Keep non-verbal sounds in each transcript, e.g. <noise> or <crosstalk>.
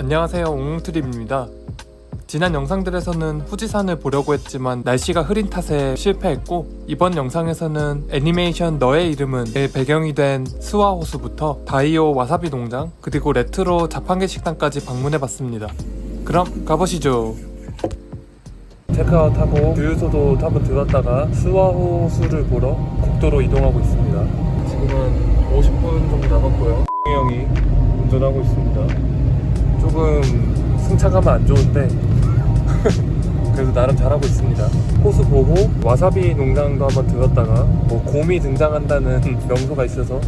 안녕하세요 옹트립입니다. 지난 영상들에서는 후지산을 보려고 했지만 날씨가 흐린 탓에 실패했고 이번 영상에서는 애니메이션 너의 이름은의 배경이 된 스와 호수부터 다이오 와사비 농장 그리고 레트로 자판기 식당까지 방문해봤습니다. 그럼 가보시죠. 체크아웃하고 주유소도 한번 들렀다가 스와호수를 보러 국도로 이동하고 있습니다. 지금은 50분 정도 남았고요. 형이 운전하고 있습니다 조금 승차감은 안 좋은데 <laughs> 그래도 나름 잘하고 있습니다 호수 보고 와사비 농장도 한번 들렀다가 뭐 곰이 등장한다는 <laughs> 명소가 있어서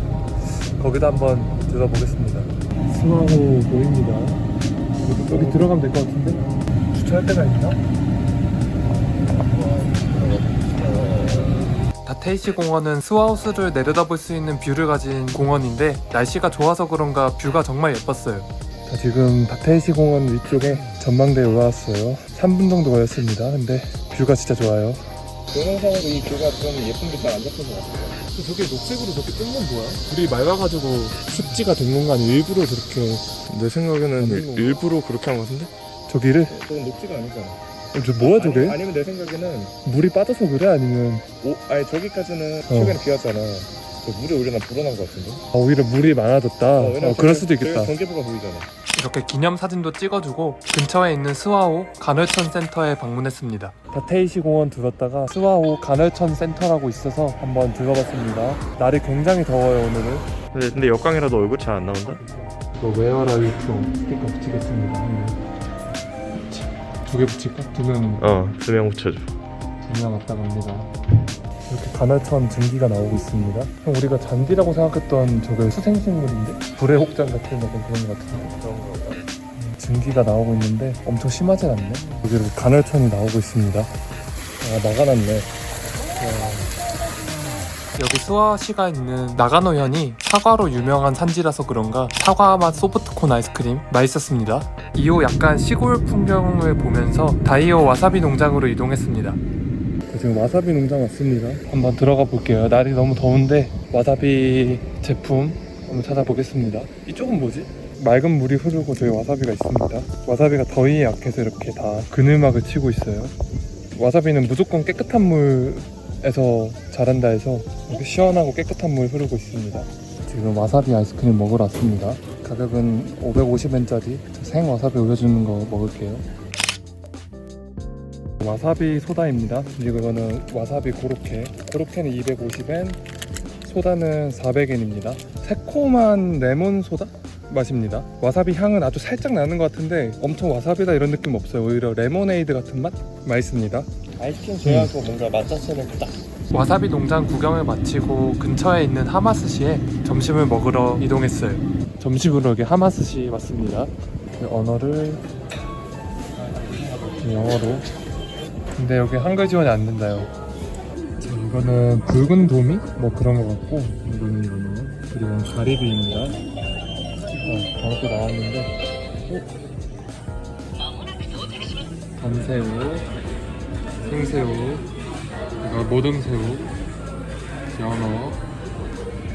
거기도 한번 들어보겠습니다 수화호 보입니다 여기, 여기 들어가면 될 것 같은데 주차할 데가 있나? 다테이시 공원은 스와호스를 내려다볼 수 있는 뷰를 가진 공원인데 날씨가 좋아서 그런가 뷰가 정말 예뻤어요. 자, 지금 다테이시 공원 위쪽에 전망대에 올라왔어요. 3분 정도 걸렸습니다. 근데 뷰가 진짜 좋아요. 동영상으로 이 뷰가 좀 예쁜 게 잘 안 잡힌 것 같아요. 저게 녹색으로 저렇게 뜬 건 뭐야? 불이 맑아가지고 습지가 된 건가 아니 일부러 저렇게 내 생각에는 일-? 일부러 그렇게 한 것 같은데? 저기를 저건 녹지가 아니잖아. 어, 저 뭐야 저게? 아니, 면내 생각에는 물이 빠져서 그래 아니면 오, 아니 저기까지는 어. 최근에 비 왔잖아. 그 물이 오히려 난 불어난 것 같은데. 아, 오히려 물이 많아졌다. 어, 왜냐면 그럴 저기- 수도 있겠다. 저기 전기부가 보이잖아. 이렇게 기념 사진도 찍어주고 근처에 있는 스와호 간헐천 센터에 방문했습니다. 다테이시 공원 들었다가 스와호 간헐천 센터라고 있어서 한번 들어봤습니다. 날이 굉장히 더워요 오늘은. 근데, 근데 역광이라도 얼굴 잘 안 나온다? 또 웨어라 유표 스티커 붙이겠습니다. 두 개 붙일까? 두 명, 어, 두 명 붙여줘. 두명 왔다 갑니다. 이렇게 간헐천 증기가 나오고 있습니다. 형, 우리가 잔디라고 생각했던 저게 수생식물인데? 불의 혹장 같은 약간 그런 것 같은데. 그런 거 봐. 증기가 나오고 있는데 엄청 심하진 않네. 여기 이렇게 간헐천이 나오고 있습니다. 아, 나가놨네. 여기 스와시가 있는 나가노현이 사과로 유명한 산지라서 그런가 사과 맛 소프트콘 아이스크림 맛있었습니다. 이후 약간 시골 풍경을 보면서 다이오 와사비 농장으로 이동했습니다. 지금 와사비 농장 왔습니다. 한번 들어가 볼게요. 날이 너무 더운데 와사비 제품 한번 찾아보겠습니다. 이쪽은 뭐지? 맑은 물이 흐르고 저기 와사비가 있습니다. 와사비가 더위에 약해서 이렇게 다 그늘막을 치고 있어요. 와사비는 무조건 깨끗한 물에서 자란다 해서 이렇게 시원하고 깨끗한 물 흐르고 있습니다. 지금 와사비 아이스크림 먹으러 왔습니다. 가격은 550엔짜리 생 와사비 올려주는 거 먹을게요. 와사비 소다입니다. 그리고 이거는 와사비 고로케. 고로케는 250엔, 소다는 400엔입니다. 새콤한 레몬 소다 맛입니다. 와사비 향은 아주 살짝 나는 것 같은데 엄청 와사비다 이런 느낌 없어요. 오히려 레모네이드 같은 맛 맛있습니다. 아이스크림 제외하고 뭔가 맛 자체는 딱. 와사비 농장 구경을 마치고 근처에 있는 하마스시에 점심을 먹으러 이동했어요. 점심으로 여기 하마스시 왔습니다. 그 언어를 영어로. 근데 여기 한글 지원이 안 된다요. 이거는 붉은 도미? 뭐 그런 것 같고 이거는 이거는 그리고 가리비입니다. 어, 방금 나왔는데 어? 밤새우, 생새우, 이거 모듬새우, 연어,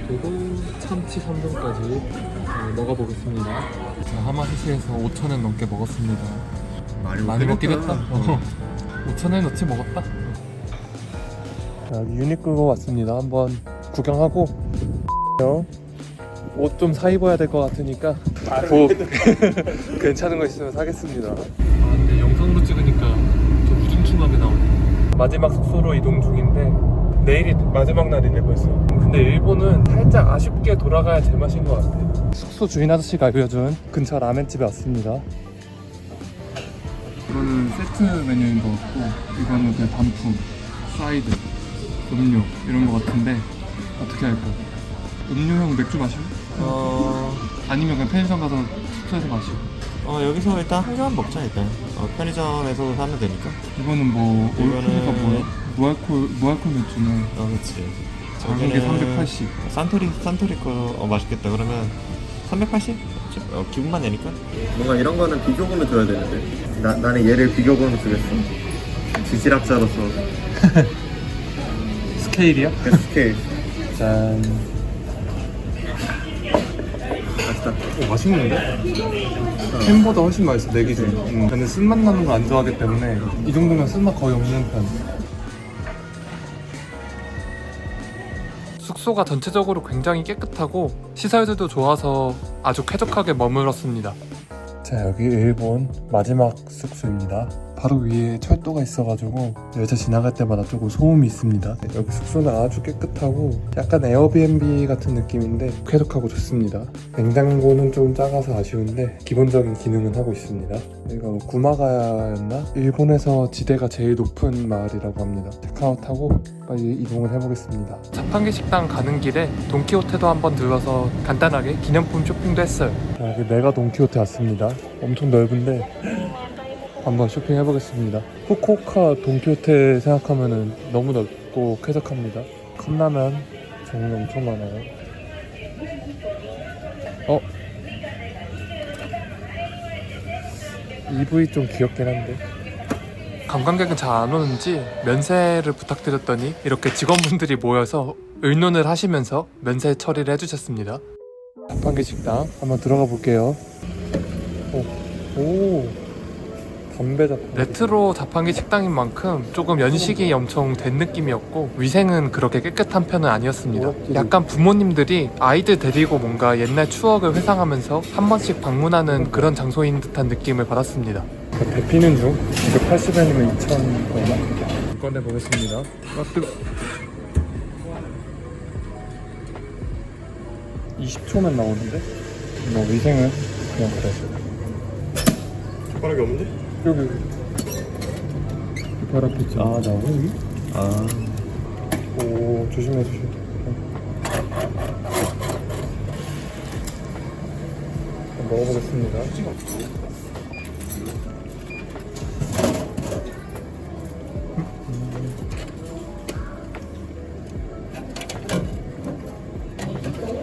그리고 참치 3종까지 먹어보겠습니다. 자, 하마시시에서 5,000원 넘게 먹었습니다. 많이, 많이 먹긴 했다. <laughs> 어. 5,000원 넣지 먹었다. 자, 여기 유니클로 왔습니다. 한번 구경하고 옷 좀 사 입어야 될 것 같으니까 뭐 <laughs> 괜찮은 거 있으면 사겠습니다. 아 근데 영상으로 찍으니까 좀 우중충하게 나오네. 마지막 숙소로 이동 중인데 내일이 마지막 날이네 벌써. 근데 일본은 살짝 아쉽게 돌아가야 제맛인 것 같아. 숙소 주인 아저씨가 알려준 근처 라멘집에 왔습니다. 이거는 세트 메뉴인 것 같고 이거는 그냥 단품, 사이드, 음료 이런 것 같은데 어떻게 할까? 음료형 맥주 마시고? 어, 아니면 그냥 편의점 가서 숙소에서 마시고 어 여기서 일단 한 잔 먹자 일단 어, 편의점에서 사면 되니까 이거는 뭐 이거는- 올크가 뭐야? 무알콜 무알콜 맥주네 어 그치 가격이 380 산토리 산토리 거 어, 맛있겠다 그러면 380? 어, 기분만 내니까? 뭔가 이런 거는 비교금을 줘야 되는데. 나, 나는 얘를 비교금으로 주겠어. 지질학자로서. 스케일이야? 베스트 케이스 짠. 맛있다. 오, 맛있는데? 햄보다 훨씬 맛있어 내 기준 음. 근데 쓴맛 나는 거안 좋아하기 때문에 이 정도면 쓴맛 거의 없는 편. 숙소가 전체적으로 굉장히 깨끗하고 시설들도 좋아서 아주 쾌적하게 머물렀습니다. 자 여기 일본 마지막 숙소입니다 바로 위에 철도가 있어가지고 열차 지나갈 때마다 조금 소음이 있습니다. 여기 숙소는 아주 깨끗하고 약간 에어비앤비 같은 느낌인데 쾌적하고 좋습니다. 냉장고는 좀 작아서 아쉬운데 기본적인 기능은 하고 있습니다. 여기가 뭐 구마가야였나? 일본에서 지대가 제일 높은 마을이라고 합니다. 체크아웃하고 빨리 이동을 해보겠습니다. 자판기 식당 가는 길에 돈키호테도 한번 들러서 간단하게 기념품 쇼핑도 했어요. 여기 메가 돈키호테 왔습니다. 엄청 넓은데 한번 쇼핑해 보겠습니다. 후쿠오카 돈키호테 생각하면은 너무 넓고 쾌적합니다. 컵라면 종류 엄청 많아요. 어? EV 좀 귀엽긴 한데. 관광객은 잘 안 오는지 면세를 부탁드렸더니 이렇게 직원분들이 모여서 의논을 하시면서 면세 처리를 해주셨습니다. 자판기 식당 한번 들어가 볼게요. 오, 오. 담배 자판기. 레트로 자판기 식당인 만큼 조금 연식이 엄청 된 느낌이었고 위생은 그렇게 깨끗한 편은 아니었습니다. 약간 부모님들이 아이들 데리고 뭔가 옛날 추억을 회상하면서 한 번씩 방문하는 그런 장소인 듯한 느낌을 받았습니다. 대피는 중. 이거 80원이면 2,000 얼마? 꺼내 보겠습니다. 아 뜨거 20초면 나오는데? 뭐 위생은 그냥 그래 젓가락이 없는데? 여기 여기 발 앞에 아 나오고 여기? 아. 오 조심해 조심 먹어보겠습니다.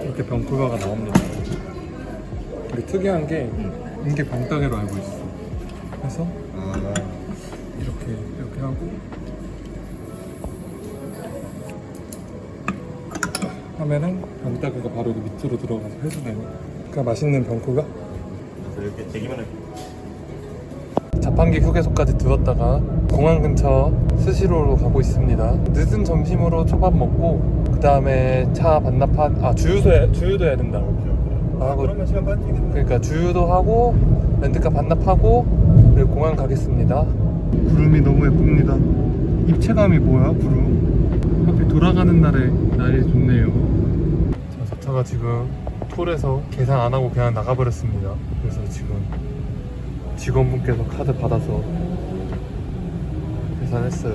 이렇게 병풀과가 나옵니다. 이게 특이한 게 이게 병따개로 알고 있어 그래서 아. 이렇게 이렇게 하고. 하면은 병따개가 바로 여기 밑으로 들어가서 회수되는 그러니까 맛있는 병쿠가? 이렇게 되기만 해 자판기 휴게소까지 들었다가 공항 근처 스시로로 가고 있습니다. 늦은 점심으로 초밥 먹고 그 다음에 차 반납한 아 주유소에 주유도 해야 된다 아, 그러면 시간 뛰겠네. 그러니까 주유도 하고 렌트카 반납하고 그리고 공항 가겠습니다. 구름이 너무 예쁩니다. 입체감이 뭐야 구름? 하필 돌아가는 날에 날이 좋네요. 자, 자차가 지금 톨에서 계산 안 하고 그냥 나가버렸습니다. 그래서 지금 직원분께서 카드 받아서 계산했어요.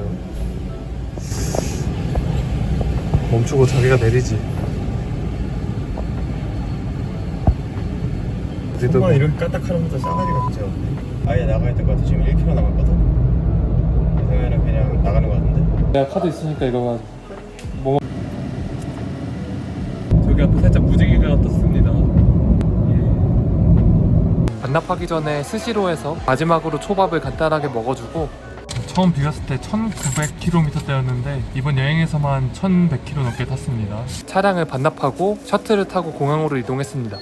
멈추고 자기가 내리지. 우리도 정말 이렇게 까딱하는 것도 싸가지가 진짜 없네 아예 나가 있던 것 같아 지금 1km 남았거든 그러면 그냥 나가는 것 같은데 내가 카드 있으니까 이거 뭐 저기 앞에 살짝 무지개가 떴습니다. 예. 반납하기 전에 스시로에서 마지막으로 초밥을 간단하게 먹어주고 처음 비갔을 때 1900km대였는데 이번 여행에서만 1100km 넘게 탔습니다. 차량을 반납하고 셔틀을 타고 공항으로 이동했습니다.